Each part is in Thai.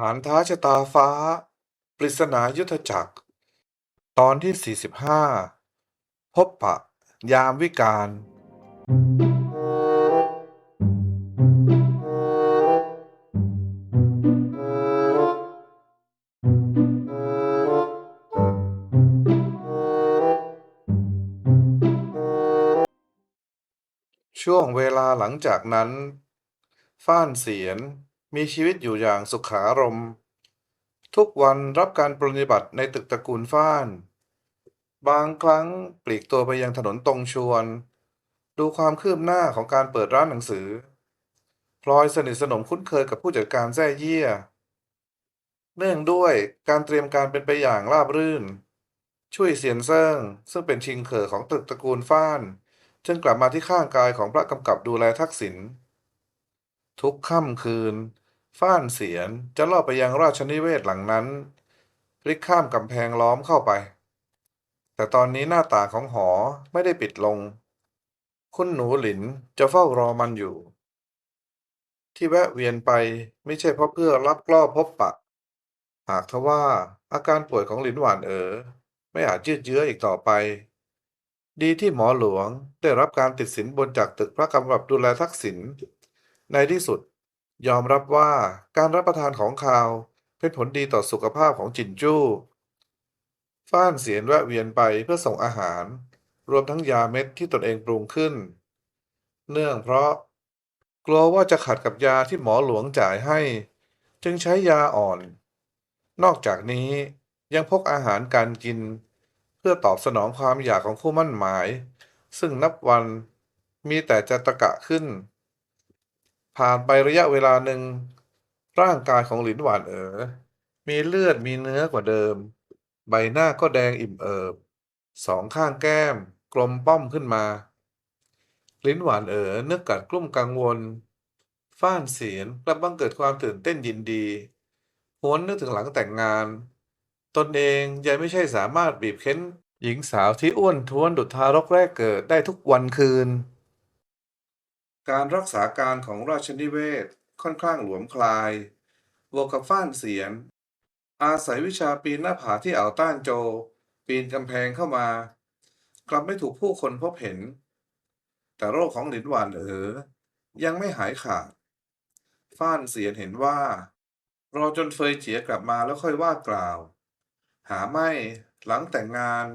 ฐานท้าชะตาฟ้า ปริศนายุทธจักร ตอนที่ 45 พบปะ ยามวิกาล ช่วงเวลาหลังจากนั้น ฟ้านเสียน มีชีวิตอยู่อย่างสุขารมณ์ทุกวันรับการปรนนิบัติในตึกตระกูลฟ้าน บางครั้งปลีกตัวไปยังถนนตรงชวน ดูความคืบหน้าของการเปิดร้านหนังสือ พลอยสนิทสนมคุ้นเคยกับผู้จัดการแจ้เยี่ย เนื่องด้วยการเตรียมการเป็นไปอย่างราบรื่น ช่วยเซียนเซิ่งซึ่งเป็นชิงเขอของตึกตระกูลฟ้าน จึงกลับมาที่ข้างกายของพระกำกับดูแลทักษิณ ทุกค่ำคืน ฟ้านเสียนจะล่อไปยังราชนิเวศหลังนั้นพลิกข้ามกำแพงล้อมเข้าไป แต่ตอนนี้หน้าต่างของหอไม่ได้ปิดลง คุณหนูหลินจะเฝ้ารอมันอยู่ ที่แวะเวียนไปไม่ใช่เพราะเพื่อรับกล้อพบปะ หากทว่าอาการป่วยของหลินหวานเอ๋อไม่อาจยืดเยื้ออีกต่อไป ดีที่หมอหลวงได้รับการติดสินบนจากตึกพระกำกับดูแลทักษิณ ในที่สุด ยอมรับว่าการรับประทานของคาวเป็นผลดีต่อสุขภาพของจินจู้ฟ้านเสียนแวะเวียนไปเพื่อส่งอาหาร รวมทั้งยาเม็ดที่ตนเองปรุงขึ้น เนื่องเพราะ กลัวว่าจะขัดกับยาที่หมอหลวงจ่ายให้ จึงใช้ยาอ่อน นอกจากนี้ยังพกอาหารการกิน เพื่อตอบสนองความอยากของคู่มั่นหมาย ซึ่งนับวันมีแต่จะตะกะขึ้น ผ่านไประยะเวลาหนึ่ง ร่างกายของหลินหวานเอ๋อมีเลือดมีเนื้อกว่าเดิม ใบหน้าก็แดงอิ่มเอิบสองข้างแก้ม กลมป้อมขึ้นมา ลิ้นหวานเอ๋อนึกกัดกลุ้มกังวล ฟ้านเสียนกลับบังเกิดความตื่นเต้นยินดีหวนนึกถึงหลังแต่งงาน ตนเองยังไม่ใช่สามารถบีบเค้น หญิงสาวที่อ้วนท้วนดุจทารกแรกเกิดได้ทุกวันคืน การรักษาการของราชนิเวศค่อนข้างหลวมคลาย บวกกับฟ้านเสียน อาศัยวิชาปีนหน้าผาที่อ่าวต้านโจ ปีนกำแพงเข้ามา กลับไม่ถูกผู้คนพบเห็น แต่โรคของหลินหวานเอ๋อยังไม่หายขาด ฟ้านเสียนเห็นว่า รอจนเฟยเจียกลับมาแล้วค่อยว่ากล่าว หาไม่หลังแต่งงาน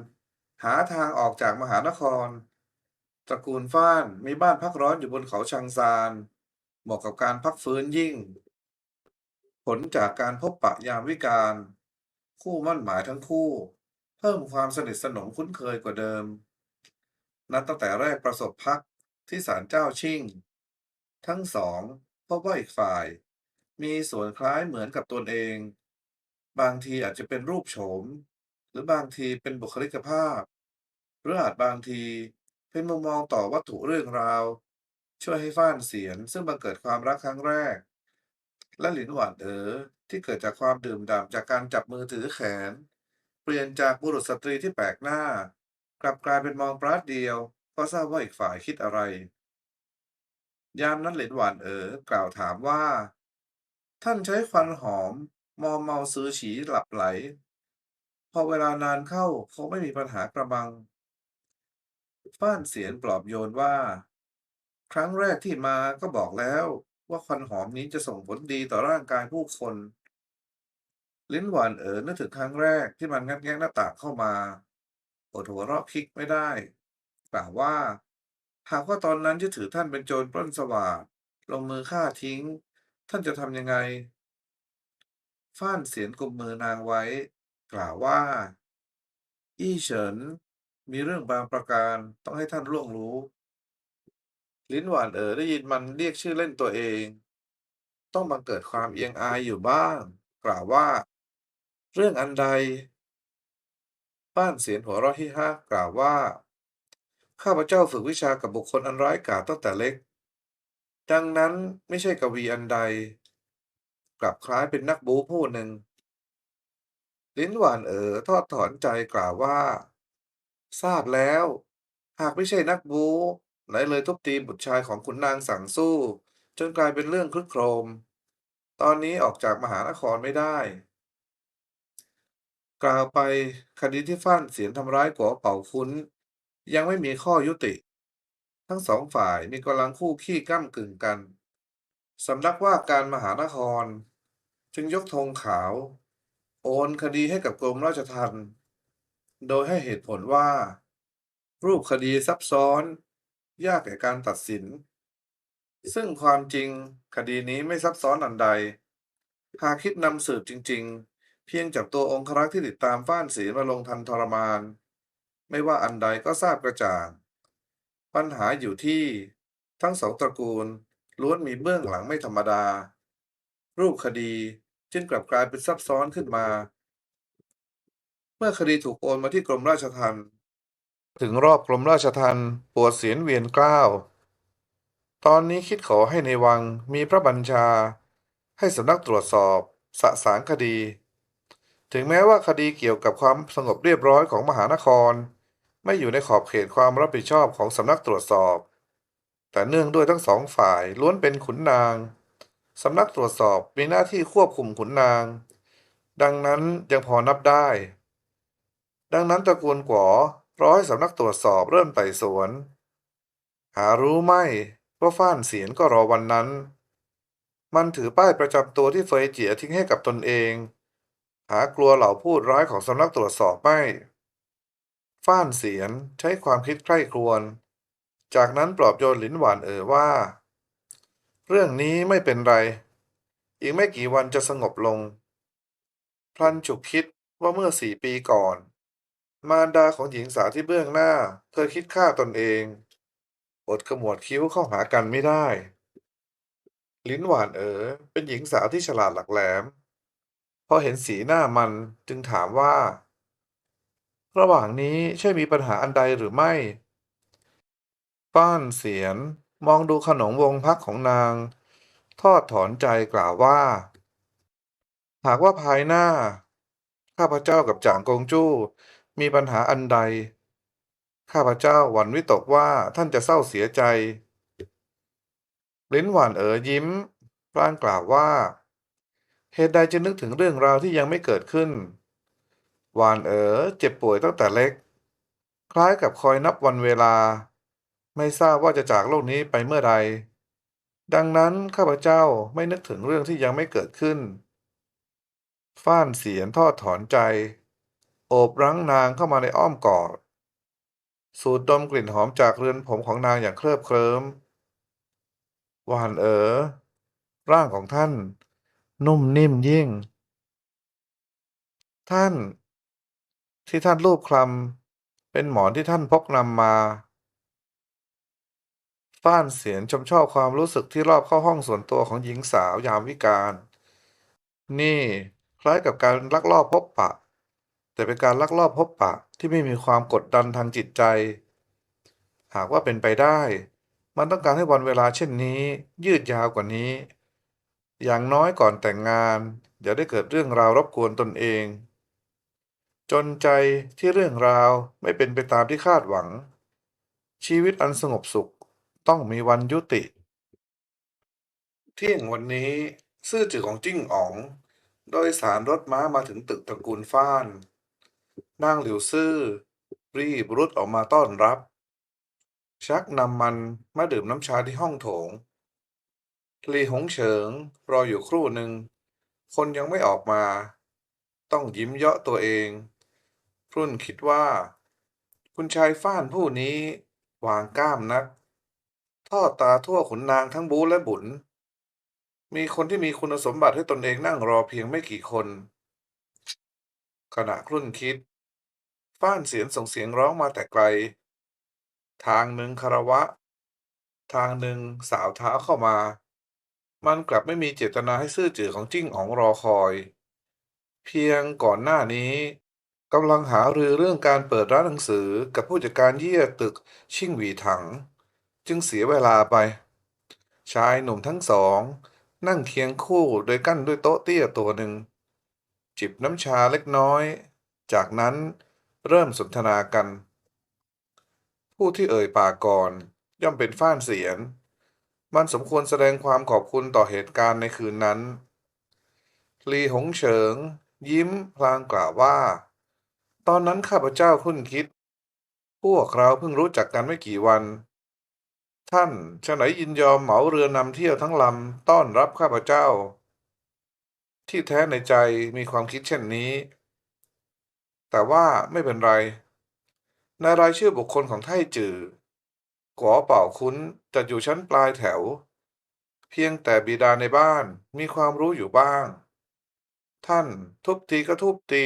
หาทางออกจากมหานคร ตระกูลฟ้านมีบ้านพักร้อนอยู่บนเขาชังซาน เหมาะกับการพักฟื้นยิ่ง ผลจากการพบปะยามวิกาลคู่มั่นหมายทั้งคู่ เพิ่มความสนิทสนมคุ้นเคยกว่าเดิม นับตั้งแต่แรกประสบพักที่ศาลเจ้าชิ่ง ทั้งสองพบว่าอีกฝ่าย มีส่วนคล้ายเหมือนกับตนเอง บางทีอาจจะเป็นรูปโฉม หรือบางทีเป็นบุคลิกภาพ หรืออาจบางที เป็นมุมมองต่อวัตถุเรื่องราว ช่วยให้ฟ้านเสียน ซึ่งบังเกิดความรักครั้งแรก และหลินหวานเอ๋อที่เกิดจากความดื่มด่ำจากการจับมือถือแขน เปลี่ยนจากบุรุษสตรีที่แปลกหน้า กลับกลายเป็นมองปราดเดียว ก็ทราบว่าอีกฝ่ายคิดอะไร ยามนั้นหลินหวานเอ๋อกล่าวถามว่า ท่านใช้ควันหอม มอมเมาซื้อฉีหลับไหล พอเวลานานเข้าคงไม่มีปัญหากระมัง ฟ้านเสียนปลอบโยนว่า ครั้งแรกที่มาก็บอกแล้วว่าควันหอมนี้จะส่งผลดีต่อร่างกายผู้คน ลิ้นหวานเอ๋อนึกถึงครั้งแรกที่มันงัดแงะหน้าต่างเข้ามาอดหัวเราะคิกไม่ได้กล่าวว่า หากว่าตอนนั้นยึดถือท่านเป็นโจรปล้นสวัสดลงมือฆ่าทิ้ง ท่านจะทำยังไง ฟ้านเสียนกุมมือนางไว้ กล่าวว่า อี้เฉิน มีเรื่องบางประการต้องให้ท่านล่วงรู้ ลิ้นหวานเอ๋อได้ยินมันเรียกชื่อเล่นตัวเอง ต้องบังเกิดความเอียงอายอยู่บ้าง กล่าวว่า เรื่องอันใดป้านเสียนหัวเราะที่ห้ากล่าวว่า ข้าพเจ้าฝึกวิชากับบุคคลอันร้ายกาจตั้งแต่เล็ก ดังนั้นไม่ใช่กวีอันใด กลับคล้ายเป็นนักบูผู้หนึ่งลิ้นหวานเอ๋อทอดถอนใจกล่าวว่า ทราบแล้ว หากไม่ใช่นักบูไหนเลยทุบตีบุตรชายของขุนนางสั่งสู้ จนกลายเป็นเรื่องคลึกโครม ตอนนี้ออกจากมหานครไม่ได้ กล่าวไปคดีที่ฟ่านเสียนทำร้ายกัวเป่าคุ้น ยังไม่มีข้อยุติ ทั้งสองฝ่ายมีกำลังคู่ขี้ก้ำกึ่งกันสำนักว่าการมหานคร จึงยกธงขาว โอนคดีให้กับกรมราชทัณฑ์ โดยให้เหตุผลว่า รูปคดีซับซ้อน ยากแก่การตัดสิน ซึ่งความจริงคดีนี้ไม่ซับซ้อนอันใด หากคิดนำสืบจริง ๆ เพียงจับตัวองครักษ์ที่ติดตามฟ้านศีลมาลงทันทรมาน ไม่ว่าอันใดก็ทราบกระจ่าง ปัญหาอยู่ที่ทั้งสองตระกูลล้วนมีเบื้องหลังไม่ธรรมดา รูปคดีจึงกลับกลายเป็นซับซ้อนขึ้นมา เมื่อคดีถูกโอนมาที่กรมราชทัณฑ์ถึงรอบกรมราชทัณฑ์ปวดเสียนเวียนเกล้าวตอนนี้คิดขอให้ในวังมีพระบัญชา ให้สำนักตรวจสอบสะสางคดี ถึงแม้ว่าคดีเกี่ยวกับความสงบเรียบร้อยของมหานคร ไม่อยู่ในขอบเขตความรับผิดชอบของสำนักตรวจสอบ แต่เนื่องด้วยทั้งสองฝ่ายล้วนเป็นขุนนางสำนักตรวจสอบมีหน้าที่ควบคุมขุนนาง ดังนั้นยังพอนับได้ ดังนั้นตระกูลกวอรอให้สำนักตรวจสอบเริ่มไต่สวน หารู้ไหมว่าฟ้านเสียนก็รอวันนั้น มันถือป้ายประจำตัวที่เฟยเจียทิ้งให้กับตนเอง หากลัวเหล่าพูดร้ายของสำนักตรวจสอบไม่ฟ้านเสียนใช้ความคิดใคร่ครวญ จากนั้นปลอบโยนหลินหวานเอ่อว่า เรื่องนี้ไม่เป็นไร อีกไม่กี่วันจะสงบลง พลันฉุกคิดว่าเมื่อสี่ปีก่อน มารดาของหญิงสาวที่เบื้องหน้าเคยคิดฆ่าตนเอง อดขมวดคิ้วเข้าหากันไม่ได้ ลิ้นหวานเอ๋อเป็นหญิงสาวที่ฉลาดหลักแหลม พอเห็นสีหน้ามันจึงถามว่า ระหว่างนี้ใช่มีปัญหาอันใดหรือไม่ ป้านเสียน มองดูขนมวงพักของนาง ทอดถอนใจกล่าวว่า หากว่าภายหน้า ข้าพเจ้ากับจ่างกงจู้ มีปัญหาอันใด ข้าพเจ้าหวั่นวิตกว่าท่านจะเศร้าเสียใจ ลิ้นหวานเอ๋อยิ้มพลางกล่าวว่า เหตุใดจะนึกถึงเรื่องราวที่ยังไม่เกิดขึ้น หวานเอ๋อเจ็บป่วยตั้งแต่เล็ก คล้ายกับคอยนับวันเวลา ไม่ทราบว่าจะจากโลกนี้ไปเมื่อใด ดังนั้นข้าพเจ้าไม่นึกถึงเรื่องที่ยังไม่เกิดขึ้น ฟ้านเสียนทอดถอนใจ โอบรั้งนางเข้ามาในอ้อมกอด สูดดมกลิ่นหอมจากเรือนผมของนางอย่างเคลิบเคลิ้มหวานเอ๋อร่างของท่าน นุ่มนิ่มยิ่ง ท่าน ที่ท่านรูปคลำเป็นหมอนที่ท่านพกนำมาฟ้านเสียนชมชอบความรู้สึกที่รอบเข้าห้องส่วนตัวของหญิงสาวยามวิกาลนี่คล้ายกับการลักลอบพบปะ แต่เป็นการลักลอบพบปะที่ไม่มีความกดดันทางจิตใจ หากว่าเป็นไปได้ มันต้องการให้วันเวลาเช่นนี้ ยืดยาวกว่านี้ อย่างน้อยก่อนแต่งงาน อย่าได้เกิดเรื่องราวรบกวนตนเอง จนใจที่เรื่องราวไม่เป็นไปตามที่คาดหวัง ชีวิตอันสงบสุขต้องมีวันยุติ เที่ยงวันนี้ ซื่อจือของจิ้งอ๋อง โดยสารรถม้ามาถึงตึกตระกูลฟ้าน นางหลิวซื่อ รีบรุดออกมาต้อนรับ ชักนำมันมาดื่มน้ำชาที่ห้องโถงหลีหงเฉิงรออยู่ครู่หนึ่ง คนยังไม่ออกมา ต้องยิ้มเยาะตัวเอง รุ่นคิดว่า คุณชายฟ้านผู้นี้วางกล้ามนัก ทอดตาทั่วขุนนางทั้งบูและบุญมีคนที่มีคุณสมบัติให้ตนเองนั่งรอเพียงไม่กี่คน ขณะครุ่นคิด ฟ้านเสียนส่งเสียงร้องมาแต่ไกล ทางหนึ่งคารวะ ทางหนึ่งสาวเท้าเข้ามา มันกลับไม่มีเจตนาให้ซื่อจือของจิ้งอ๋องรอคอย เพียงก่อนหน้านี้กำลังหารือเรื่องการเปิดร้านหนังสือกับผู้จัดการเยี่ยตึกชิ่งหวีถัง จึงเสียเวลาไป ชายหนุ่มทั้งสอง นั่งเคียงคู่โดยกั้นด้วยโต๊ะเตี้ยตัวหนึ่ง จิบน้ำชาเล็กน้อย จากนั้น เริ่มสนทนากัน ผู้ที่เอ่ยปากก่อน ย่อมเป็นฟ้านเสียน มันสมควรแสดงความขอบคุณต่อเหตุการณ์ในคืนนั้น ลีหงเฉิง ยิ้มพลางกล่าวว่า ตอนนั้นข้าพเจ้าคุ้นคิด พวกเราเพิ่งรู้จักกันไม่กี่วัน ท่านฉะไหนยินยอมเหมาเรือนำเที่ยวทั้งลำต้อนรับข้าพเจ้า ที่แท้ในใจมีความคิดเช่นนี้ แต่ว่าไม่เป็นไร ในรายชื่อบุคคลของไทจือก๋อเป่าคุ้นจะอยู่ชั้นปลายแถว เพียงแต่บิดาในบ้านมีความรู้อยู่บ้าง ท่านทุบตีก็ทุบตี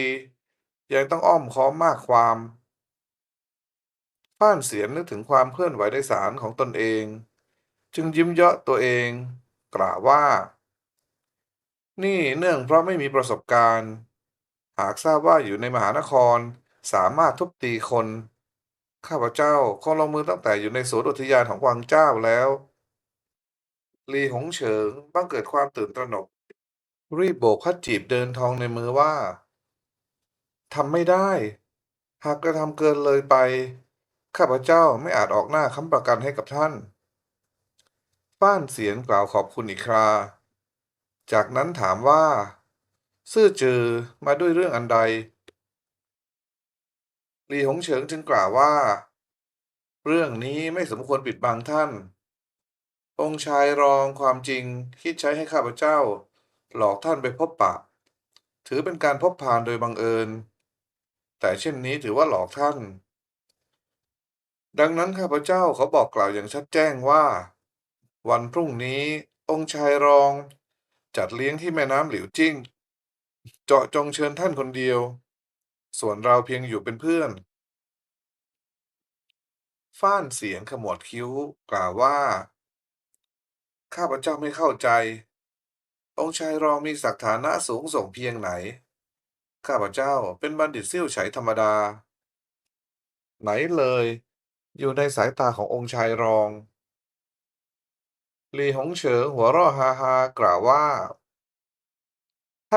ยังต้องอ้อมค้อมมากความฟ้านเสียนนึกถึงความเคลื่อนไหวในศาลของตนเอง จึงยิ้มเยาะตัวเอง กล่าวว่า นี่เนื่องเพราะไม่มีประสบการณ์ หากทราบว่าอยู่ในมหานคร สามารถทุบตีคน ข้าพเจ้าคงลงมือตั้งแต่อยู่ในสวนอุทยานของวางเจ้าแล้วลีหงเฉิงบังเกิดความตื่นตระหนก รีบโบกพัดจีบเดินทองในมือว่าทำไม่ได้ หากกระทำเกินเลยไป ข้าพเจ้าไม่อาจออกหน้าค้ำประกันให้กับท่านฟ้านเสียนกล่าวขอบคุณอีกครา จากนั้นถามว่า ซื่อจือมาด้วยเรื่องอันใดลีหงเฉิงจึงกล่าวว่า เรื่องนี้ไม่สมควรปิดบังท่าน องค์ชายรองความจริงคิดใช้ให้ข้าพเจ้า หลอกท่านไปพบปะ ถือเป็นการพบพานโดยบังเอิญ แต่เช่นนี้ถือว่าหลอกท่าน ดังนั้นข้าพเจ้าเขอบอกกล่าวอย่างชัดแจ้งว่า วันพรุ่งนี้องค์ชายรองจัดเลี้ยงที่แม่น้ำหลิวจิ้ง เจาะจงเชิญท่านคนเดียว ส่วนเราเพียงอยู่เป็นเพื่อน ฟ้านเสียงขมวดคิ้วกล่าวว่า ข้าพเจ้าไม่เข้าใจ องค์ชายรองมีศักดิ์ฐานะสูงส่งเพียงไหน ข้าพเจ้าเป็นบัณฑิตเซี่ยวไฉธรรมดา ไหนเลย อยู่ในสายตาขององค์ชายรอง ลีหงเฉิงหัวเราะฮาฮากล่าวว่า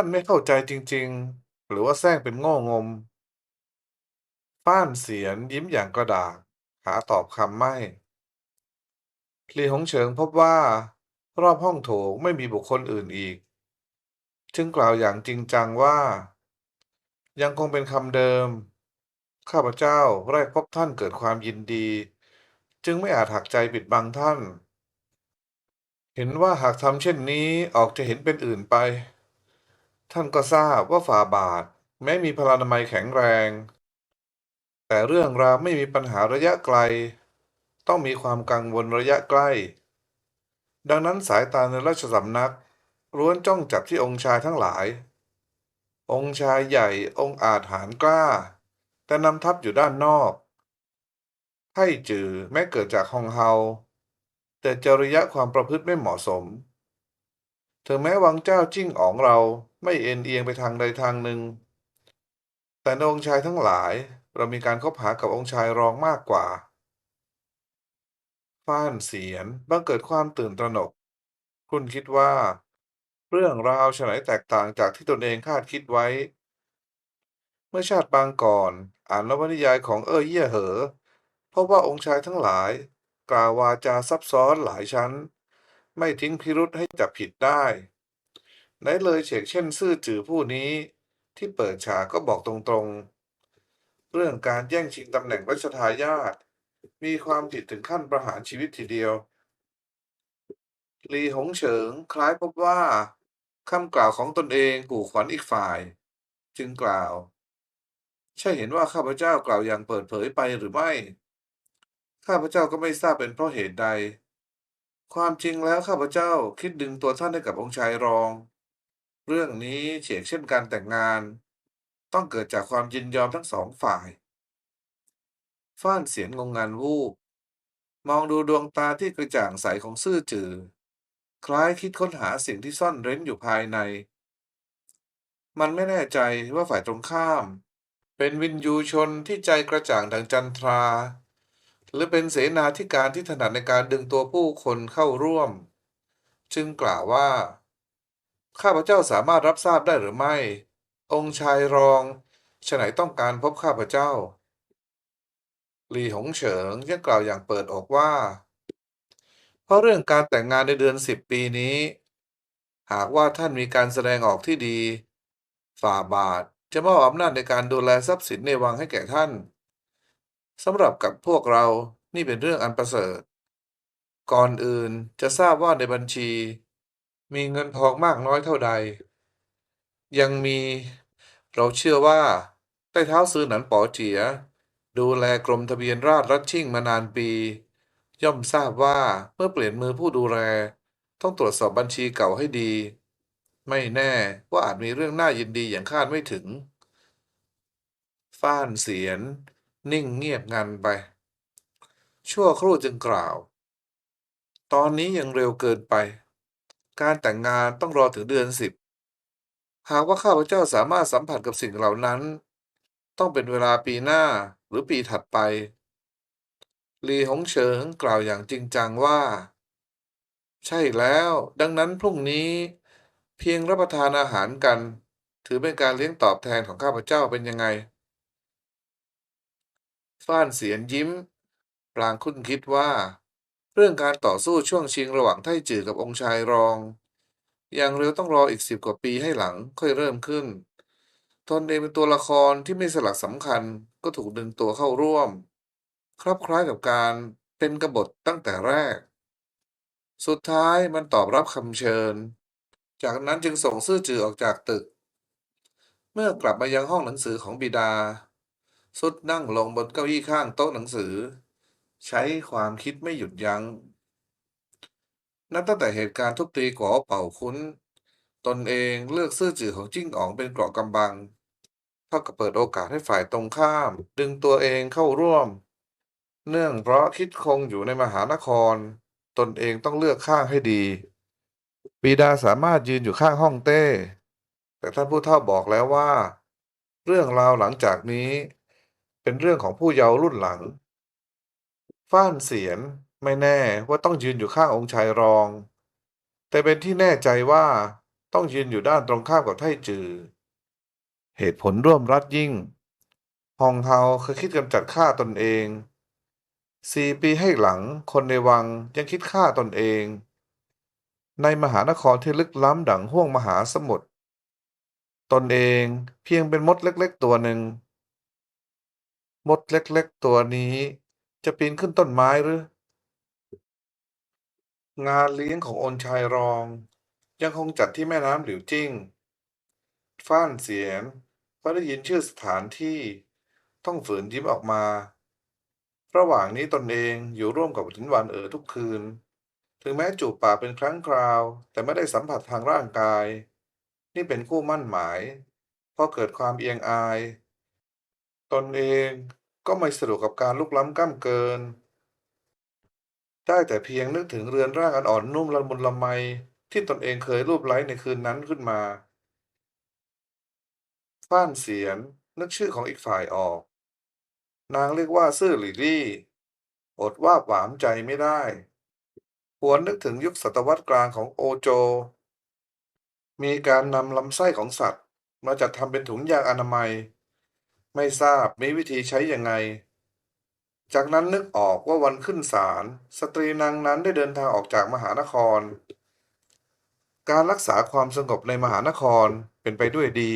ท่านไม่เข้าใจจริง ๆ หรือว่าแซงเป็นโง่งมฟ้านเสียนยิ้มอย่างกระดากหาตอบคำไม่ลีหงเฉิงพบว่า รอบห้องโถงไม่มีบุคคลอื่นอีก จึงกล่าวอย่างจริงจังว่า ยังคงเป็นคำเดิม ข้าพเจ้าแรกพบท่านเกิดความยินดี จึงไม่อาจหักใจปิดบังท่าน เห็นว่าหากทำเช่นนี้ออกจะเห็นเป็นอื่นไป ท่านก็ทราบว่าฝ่าบาทแม้มีพลานามัยแข็งแรง แต่เรื่องราวไม่มีปัญหาระยะไกล ต้องมีความกังวลระยะใกล้ ดังนั้นสายตาในราชสำนักล้วนจ้องจับที่องค์ชายทั้งหลาย องค์ชายใหญ่องค์อาจหารกล้า แต่นำทัพอยู่ด้านนอกไท่จือแม้เกิดจากฮองเฮา แต่จริยะความประพฤติไม่เหมาะสม ถึงแม้วังเจ้าจิ้งอ๋องเรา ไม่เอ็นเอียงไปทางใดทางหนึ่ง แต่ในองค์ชายทั้งหลายเรามีการคบหากับองค์ชายรองมากกว่า ฟ้านเสียนบังเกิดความตื่นตระหนก คุณคิดว่า เรื่องราวฉะไหนแตกต่างจากที่ตนเองคาดคิดไว้ เมื่อชาติปางก่อน อ่านนวนิยายของเอ่อเย่ยเหอพบว่าองค์ชายทั้งหลาย กล่าววาจาซับซ้อนหลายชั้น ไม่ทิ้งพิรุษให้จับผิดได้ ไหนเลยเฉกเช่นซื่อจือผู้นี้ ที่เปิดฉากก็บอกตรงๆ เรื่องการแย่งชิงตำแหน่งรัชทายาทมีความผิดถึงขั้นประหารชีวิตทีเดียว ลีหงเฉิงคล้ายพบว่าคำกล่าวของตนเองกู่ขวัญอีกฝ่าย จึงกล่าว ใช่เห็นว่าข้าพเจ้ากล่าวอย่างเปิดเผยไปหรือไม่ ข้าพเจ้าก็ไม่ทราบเป็นเพราะเหตุใด ความจริงแล้วข้าพเจ้าคิดดึงตัวท่านให้กับองค์ชายรอง เรื่องนี้เฉกเช่นการแต่งงาน ต้องเกิดจากความยินยอมทั้งสองฝ่าย ฟ้านเสียงงงงานวูบมองดูดวงตาที่กระจ่างใสของซื่อจือ คล้ายคิดค้นหาสิ่งที่ซ่อนเร้นอยู่ภายใน มันไม่แน่ใจว่าฝ่ายตรงข้าม เป็นวินยูชนที่ใจกระจ่างดังจันทรา หรือเป็นเสนาธิการที่ถนัดในการดึงตัวผู้คนเข้าร่วม จึงกล่าวว่า ข้าพเจ้าสามารถรับทราบได้หรือไม่ องค์ชายรองฉะไหนต้องการพบข้าพเจ้าลีหงเฉิงยังกล่าวอย่างเปิดอกว่า เพราะเรื่องการแต่งงานในเดือนสิบปีนี้ หากว่าท่านมีการแสดงออกที่ดี ฝ่าบาทจะมอบอำนาจในการดูแลทรัพย์สินในวังให้แก่ท่านสำหรับกับพวกเรานี่เป็นเรื่องอันประเสริฐ ก่อนอื่นจะทราบว่าในบัญชี มีเงินทองมากน้อยเท่าใด ยังมีเราเชื่อว่าใต้เท้าซื้อหนันป๋อเจีย ดูแลกรมทะเบียนราษฎร์รัชชิ่งมานานปี ย่อมทราบว่าเมื่อเปลี่ยนมือผู้ดูแล ต้องตรวจสอบบัญชีเก่าให้ดี ไม่แน่ว่าอาจมีเรื่องน่ายินดีอย่างคาดไม่ถึง ฟ้านเสียน นิ่งเงียบงันไป ชั่วครู่จึงกล่าว ตอนนี้ยังเร็วเกินไป การแต่งงานต้องรอถึงเดือนสิบ หากว่าข้าพเจ้าสามารถสัมผัสกับสิ่งเหล่านั้น ต้องเป็นเวลาปีหน้าหรือปีถัดไปลีหงเฉิงกล่าวอย่างจริงจังว่า ใช่แล้ว ดังนั้นพรุ่งนี้ เพียงรับประทานอาหารกัน ถือเป็นการเลี้ยงตอบแทนของข้าพเจ้าเป็นยังไง ฟ้านเสียนยิ้มปลางคุ้นคิดว่า เรื่องการต่อสู้ช่วงชิงระหว่างไทจือกับองค์ชายรอง อย่างเร็วต้องรออีกสิบกว่าปีให้หลังค่อยเริ่มขึ้น ตนเองเป็นตัวละครที่ไม่สลักสำคัญก็ถูกดึงตัวเข้าร่วม คลับคล้ายกับการเป็นกบฏตั้งแต่แรก สุดท้ายมันตอบรับคำเชิญ จากนั้นจึงส่งซื่อจือออกจากตึก เมื่อกลับมายังห้องหนังสือของบิดา สุดนั่งลงบนเก้าอี้ข้างโต๊ะหนังสือ ใช้ความคิดไม่หยุดยัง้ง นับตั้งแต่เหตุการณ์ทุบตีก๋อเป่าคุ้น ตนเองเลือกซื่อจือของจิ้งอ๋องเป็นเกราะกำบัง เท่ากับเปิดโอกาสให้ฝ่ายตรงข้าม ดึงตัวเองเข้าร่วม เนื่องเพราะคิดคงอยู่ในมหานคร ตนเองต้องเลือกข้างให้ดีบิดาสามารถยืนอยู่ข้างห้องเต้ แต่ท่านผู้เฒ่าบอกแล้วว่า เรื่องราวหลังจากนี้ เป็นเรื่องของผู้เยาว์รุ่นหลัง ฟ้านเสียนไม่แน่ว่าต้องยืนอยู่ข้างองค์ชายรอง แต่เป็นที่แน่ใจว่าต้องยืนอยู่ด้านตรงข้ามกับไทจือ เหตุผลร่วมรัดยิ่งฮองเฮาเคยคิดกำจัดฆ่าตนเองสี่ปีให้หลังคนในวังยังคิดฆ่าตนเอง ในมหานครที่ลึกล้ำดังห้วงมหาสมุทรตนเองเพียงเป็นมดเล็กๆตัวหนึ่ง มดเล็กๆตัวนี้ จะปีนขึ้นต้นไม้หรือ งานเลี้ยงของอนชายรอง ยังคงจัดที่แม่น้ำหลิวจิ้ง ฟ้านเสียนพอได้ยินชื่อสถานที่ ต้องฝืนยิ้มออกมา ระหว่างนี้ตนเองอยู่ร่วมกับถินวันเอ๋อทุกคืน ถึงแม้จูบปากเป็นครั้งคราว แต่ไม่ได้สัมผัสทางร่างกาย นี่เป็นคู่มั่นหมายเพราะเกิดความเอียงอาย ตนเอง ก็ไม่สะดวกกับการลุกล้ำก้ำเกิน ได้แต่เพียงนึกถึงเรือนร่างอันอ่อนนุ่มละมุนละไม ที่ตนเองเคยรูปไล้ในคืนนั้นขึ้นมา ฟ้านเสียนนึกชื่อของอีกฝ่ายออก นางเรียกว่าซื่อหลี่ลี่ อดว่าหวามใจไม่ได้หวนนึกถึงยุคศตวรรษกลางของโอโจ มีการนำลำไส้ของสัตว์ มาจัดทำเป็นถุงยางอนามัย ไม่ทราบมีวิธีใช้ยังไง จากนั้นนึกออกว่าวันขึ้นศาลสตรีนางนั้นได้เดินทางออกจากมหานคร การรักษาความสงบในมหานครเป็นไปด้วยดี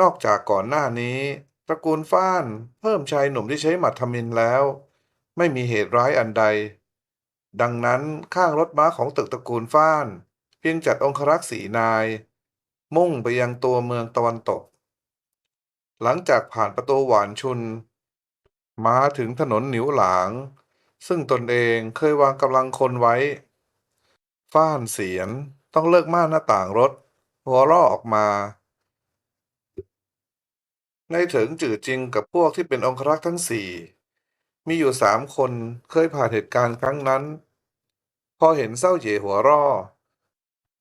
นอกจากก่อนหน้านี้ตระกูลฟ้านเพิ่มชายหนุ่มที่ใช้หมัดทมินแล้ว ไม่มีเหตุร้ายอันใด ดังนั้นข้างรถม้าของตึกตระกูลฟ้าน เพียงจัดองครักษ์สีนาย มุ่งไปยังตัวเมืองตะวันตก หลังจากผ่านประตูหวานชุน มาถึงถนนหนิวหลาง ซึ่งตนเองเคยวางกำลังคนไว้ ฟ้านเสียนต้องเลิกม่านหน้าต่างรถ หัวราะออกมา ในถิงจื่อจริงกับพวกที่เป็นองครักษ์ทั้งสี่มีอยู่สามคนเคยผ่านเหตุการณ์ครั้งนั้น พอเห็นเศร้าเหย่หัวราะ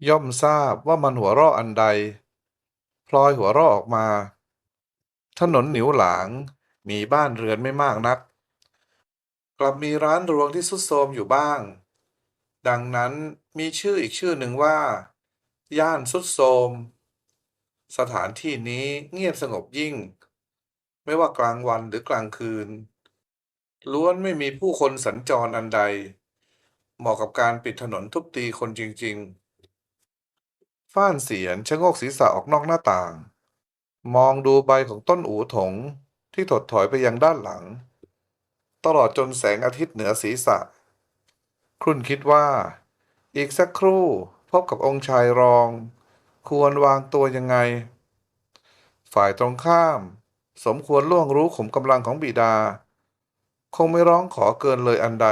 ย่อมทราบว่ามันหัวราะอันใด พลอยหัวราะออกมา ถนนหนิวหลางมีบ้านเรือนไม่มากนัก กลับมีร้านรวงที่สุดโทรมอยู่บ้าง ดังนั้นมีชื่ออีกชื่อหนึ่งว่า ย่านสุดโทรมสถานที่นี้เงียบสงบยิ่ง ไม่ว่ากลางวันหรือกลางคืน ล้วนไม่มีผู้คนสัญจรอันใด เหมาะกับการปิดถนนทุบตีคนจริง ๆ ฟ้านเสียนชะโงกศีรษะออกนอกหน้าต่าง มองดูใบของต้นอูถงที่ถดถอยไปยังด้านหลัง ตลอดจนแสงอาทิตย์เหนือศีรษะ ครุ่นคิดว่า อีกสักครู่พบกับองค์ชายรอง ควรวางตัวยังไง ฝ่ายตรงข้าม สมควรล่วงรู้ขุมกำลังของบิดา คงไม่ร้องขอเกินเลยอันใด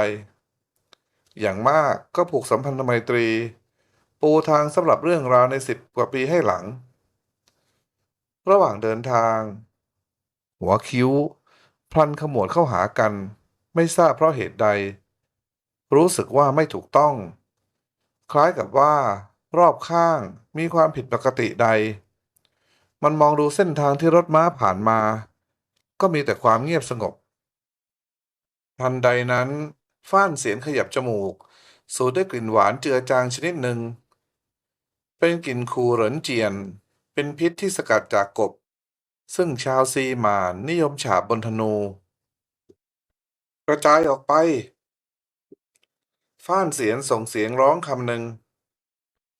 อย่างมากก็ผูกสัมพันธไมตรี ปูทางสำหรับเรื่องราวในสิบกว่าปีให้หลัง ระหว่างเดินทาง หัวคิ้ว พลันขมวดเข้าหากัน ไม่ทราบเพราะเหตุใด รู้สึกว่าไม่ถูกต้อง คล้ายกับว่า รอบข้างมีความผิดปกติใด มันมองดูเส้นทางที่รถม้าผ่านมา ก็มีแต่ความเงียบสงบ ทันใดนั้น ฟ้านเสียนขยับจมูก สูดได้กลิ่นหวานเจือจางชนิดหนึ่งเป็นกลิ่นคูเหรินเจียน เป็นพิษที่สกัดจากกบ ซึ่งชาวซีหมานนิยมฉาบบนธนู กระจายออกไป ฟ้านเสียนส่งเสียงร้องคำหนึ่ง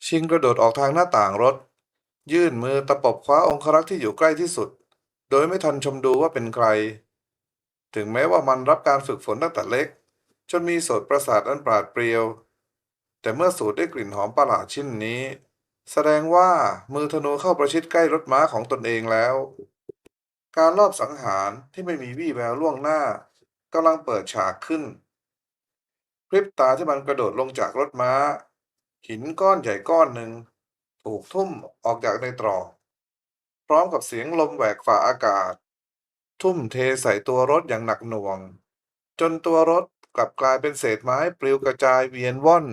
ชิงกระโดดออกทางหน้าต่างรถ ยื่นมือตะปบคว้าองครักษ์ที่อยู่ใกล้ที่สุด โดยไม่ทันชมดูว่าเป็นใคร ถึงแม้ว่ามันรับการฝึกฝนตั้งแต่เล็ก จนมีโสตประสาทอันปราดเปรียว แต่เมื่อสูดได้กลิ่นหอมประหลาดชิ้นนี้ แสดงว่ามือธนูเข้าประชิดใกล้รถม้าของตนเองแล้ว การลอบสังหารที่ไม่มีวี่แววล่วงหน้ากำลังเปิดฉากขึ้นพริบตาที่มันกระโดดลงจากรถม้า หินก้อนใหญ่ก้อนหนึ่ง ถูกทุ่มออกจากในตรอกพร้อมกับเสียงลมแหวกฝ่าอากาศ ทุ่มเทใส่ตัวรถอย่างหนักหน่วง จนตัวรถกลับกลายเป็นเศษไม้ปลิวกระจายเวียนว่อน